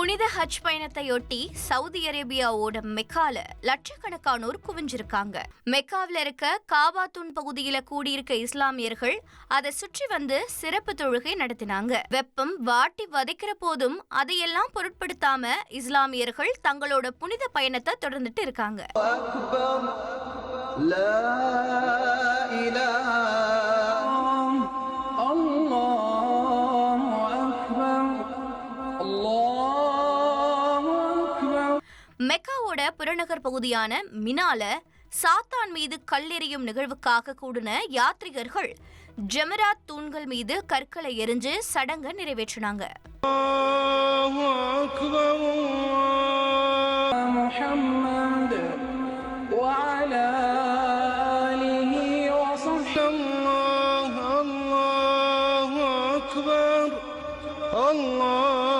புனித ஹஜ் பயணத்தையொட்டி சவுதி அரேபியாவோட மெக்கால லட்சக்கணக்கானோர் குவிஞ்சிருக்காங்க. மெக்காவில் இருக்க காபாத்தூன் பகுதியில கூடியிருக்க இஸ்லாமியர்கள் அதை சுற்றி வந்து சிறப்பு தொழுகை நடத்தினாங்க. வெப்பம் வாட்டி வதைக்கிற போதும் அதையெல்லாம் பொருட்படுத்தாம இஸ்லாமியர்கள் தங்களோட புனித பயணத்தை தொடர்ந்துட்டு இருக்காங்க. மெக்காவோட புறநகர் பகுதியான மினால சாத்தான் மீது கல்லெறியும் நிகழ்வுக்காக கூடின யாத்ரிகர்கள் ஜெமராத் தூண்கள் மீது கற்களை எரிஞ்சு சடங்க நிறைவேற்றினாங்க. Allah